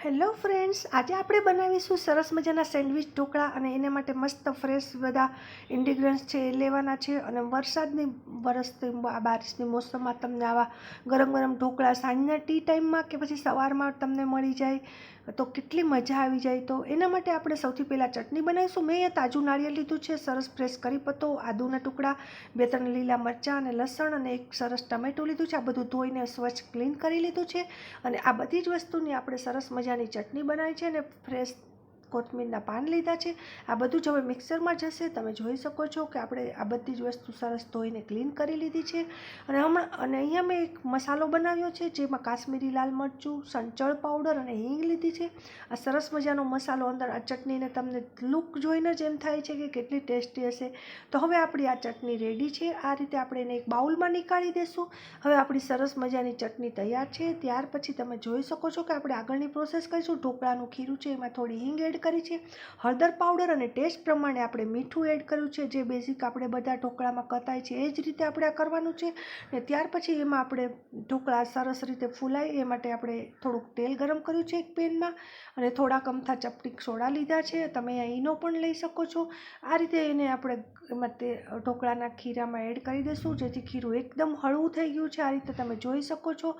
Hello friends, આજે આપણે બનાવીશું સરસ મજાના સેન્ડવિચ ઢોકળા અને એના માટે મસ્ત ફ્રેશ બધા ઇન્ડિગ્રન્ટ્સ છે એ લેવાના છે અને વરસાદની વરસતી બારિશની મોસમમાં તમને આવા ગરમ ગરમ ઢોકળા સાંજના ટી ટાઈમમાં કે પછી સવારમાં તમને મળી જાય તો કેટલી મજા આવી જાય તો? એના માટે આપણે સૌથી પહેલાં ચટણી બનાવીશું. મેં અહીંયા તાજું નાળિયેર લીધું છે, સરસ ફ્રેશ કરી પત્તો આદુના ટુકડા, બે ત્રણ લીલા મરચાં અને લસણ અને એક સરસ ટમેટું લીધું છે. આ બધું ધોઈને સ્વચ્છ ક્લીન કરી લીધું છે અને આ બધી જ વસ્તુની આપણે સરસ મજાની ચટણી બનાવી છે અને ફ્રેશ કોથમીરના પાન લીધા છે. આ બધું જ હવે મિક્સરમાં જશે. તમે જોઈ શકો છો કે આપણે આ બધી જ વસ્તુ સરસ ધોઈને ક્લીન કરી લીધી છે. અને હમણાં, અને અહીંયા મેં એક મસાલો બનાવ્યો છે જેમાં કાશ્મીરી લાલ મરચું, સંચળ પાવડર અને હિંગ લીધી છે. આ સરસ મજાનો મસાલો અંદર આ ચટણીને તમને લુક જોઈને જ એમ થાય છે કે કેટલી ટેસ્ટી હશે. તો હવે આપણી આ ચટણી રેડી છે. આ રીતે આપણે એને એક બાઉલમાં નીકાળી દઈશું હવે આપણી સરસ મજાની ચટણી તૈયાર છે. ત્યાર પછી તમે જોઈ શકો છો કે આપણે આગળની પ્રોસેસ કરીશું. ઢોકળાનું ખીરું છે, એમાં થોડી હિંગ એડ કરી છે. હળદર પાવડર અને ટેસ્ટ પ્રમાણે આપણે મીઠું એડ કર્યું છે, જે બેઝિક આપણે બધા ઢોકળામાં કતાય છે, એ જ રીતે આપણે આ કરવાનું છે. ને ત્યાર પછી એમાં આપણે ઢોકળા સરસ રીતે ફૂલાય, એ માટે આપણે થોડુંક તેલ ગરમ કર્યું છે એક પેનમાં, અને થોડાક અમથા ચપટીક સોડા લીધા છે. તમે અહીંનો પણ લઈ શકો છો. આ રીતે એને આપણે એમાં તે ઢોકળાના ખીરામાં એડ કરી દઈશું, જેથી ખીરું એકદમ હળવું થઈ ગયું છે. આ રીતે તમે જોઈ શકો છો.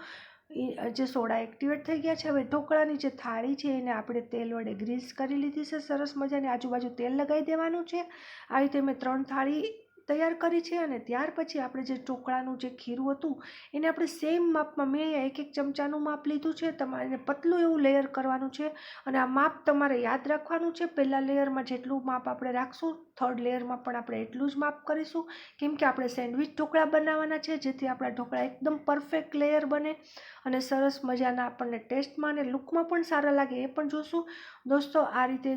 જે સોડા એક્ટિવેટ થઈ ગયા છે, હવે ઢોકળાની જે થાળી છે, એને આપણે તેલ વડે ગ્રીસ કરી લીધી છે, સરસ મજાની આજુબાજુ તેલ લગાવી દેવાનું છે. આ રીતે મેં ત્રણ થાળી તૈયાર કરી છે અને ત્યાર પછી આપણે જે ઢોકળાનું જે ખીરું હતું, એને આપણે સેમ માપમાં મેં એક એક ચમચાનું માપ લીધું છે. તમારે એને પતલું એવું લેયર કરવાનું છે અને આ માપ તમારે યાદ રાખવાનું છે. પહેલાં લેયરમાં જેટલું માપ આપણે રાખશું થર્ડ લેયરમાં પણ આપણે એટલું જ માપ કરીશું. કેમ કે આપણે સેન્ડવિચ ઢોકળા બનાવવાના છે, જેથી આપણા ઢોકળા એકદમ પરફેક્ટ લેયર બને અને સરસ મજાના આપણને ટેસ્ટમાં અને લુકમાં પણ સારા લાગે, એ પણ જોશું. દોસ્તો, આ રીતે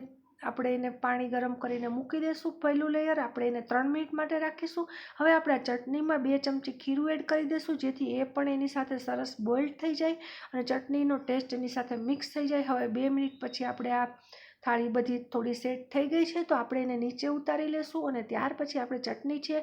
આપણે એને પાણી ગરમ કરીને મૂકી દઈશું પહેલું લેયર આપણે એને ત્રણ મિનિટ માટે રાખીશું. હવે આપણે ચટણીમાં બે ચમચી ખીરું એડ કરી દઈશું જેથી એ પણ એની સાથે સરસ બોઇલ્ડ થઈ જાય અને ચટણીનો ટેસ્ટ એની સાથે મિક્સ થઈ જાય. હવે બે મિનિટ પછી આપણે આ થાળી બધી થોડી સેટ થઈ ગઈ છે, તો આપણે એને નીચે ઉતારી લેશું અને ત્યાર પછી આપણે ચટણી છે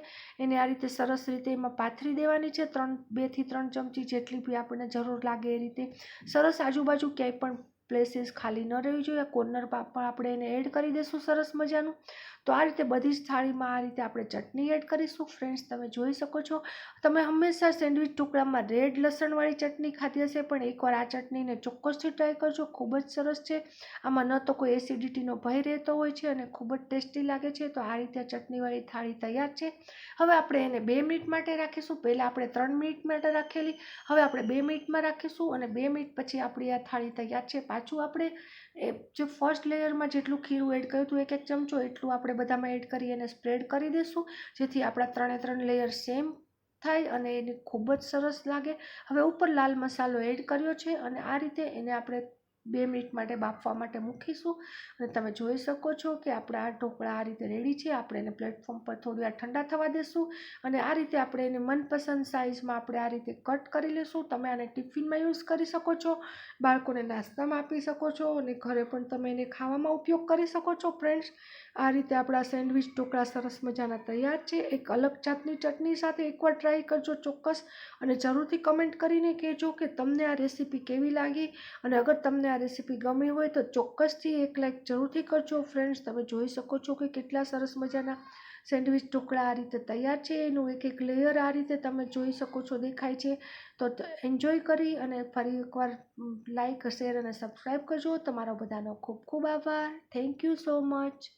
એને આ રીતે સરસ રીતે એમાં પાથરી દેવાની છે. ત્રણ બેથી ત્રણ ચમચી જેટલી બી આપણને જરૂર લાગે એ રીતે. સરસ આજુબાજુ ક્યાંય પણ પ્લેસીસ ખાલી ન રહેવી જોઈએ કોર્નર પણ આપણે એને એડ કરી દઈશું સરસ મજાનું. તો આ રીતે બધી જ થાળીમાં આ રીતે આપણે ચટણી એડ કરીશું. ફ્રેન્ડ્સ તમે જોઈ શકો છો, તમે હંમેશા સેન્ડવિચ ટુકડામાં રેડ લસણવાળી ચટણી ખાધી હશે, પણ એકવાર આ ચટણીને ચોક્કસથી ટ્રાય કરજો. ખૂબ જ સરસ છે. આમાં ન તો કોઈ એસિડિટીનો ભય રહેતો હોય છે અને ખૂબ જ ટેસ્ટી લાગે છે. તો આ રીતે ચટણીવાળી થાળી તૈયાર છે. હવે આપણે એને બે મિનિટ માટે રાખીશું. પહેલાં આપણે ત્રણ મિનિટ માટે રાખેલી. હવે આપણે બે મિનિટમાં રાખીશું અને બે મિનિટ પછી આપણી આ થાળી તૈયાર છે. પાછું આપણે એ જે ફર્સ્ટ લેયરમાં જેટલું ખીરું એડ કર્યું હતું, એક એક ચમચો, એટલું આપણે બધામાં એડ કરી અને સ્પ્રેડ કરી દઈશું. જેથી આપણા ત્રણે ત્રણ લેયર સેમ થાય અને એને ખૂબ જ સરસ લાગે. હવે ઉપર લાલ મસાલો એડ કર્યો છે અને આ રીતે એને આપણે બે મિનિટ માટે બાફવા માટે મૂકીશું. અને તમે જોઈ શકો છો કે આપણા આ ઢોકળા આ રીતે રેડી છે. આપણે એને પ્લેટફોર્મ પર થોડી વાર ઠંડા થવા દેશું. અને આ રીતે આપણે એને મનપસંદ સાઇઝમાં આપણે આ રીતે કટ કરી લઈશું તમે આને ટિફિનમાં યુઝ કરી શકો છો. બાળકોને નાસ્તામાં આપી શકો છો. અને ઘરે પણ તમે એને ખાવામાં ઉપયોગ કરી શકો છો ફ્રેન્ડ્સ આ રીતે આપણા સેન્ડવિચ ઢોકળા સરસ મજાના તૈયાર છે. એક અલગ જાતની ચટણી સાથે એકવાર ટ્રાય કરજો ચોક્કસ. અને જરૂરથી કમેન્ટ કરીને કહેજો કે તમને આ રેસીપી કેવી લાગી? અને અગર તમને આ રેસીપી ગમી હોય તો ચોક્કસથી એક લાઈક જરૂરથી કરજો ફ્રેન્ડ્સ તમે જોઈ શકો છો કે કેટલા સરસ મજાના સેન્ડવિચ ઢોકળા આ રીતે તૈયાર છે. એનું એક એક લેયર આ રીતે તમે જોઈ શકો છો દેખાય છે. તો એન્જોય કરી અને ફરી એકવાર લાઈક શેર અને સબસ્ક્રાઈબ કરજો. તમારો બધાનો ખૂબ ખૂબ આભાર. Thank you so much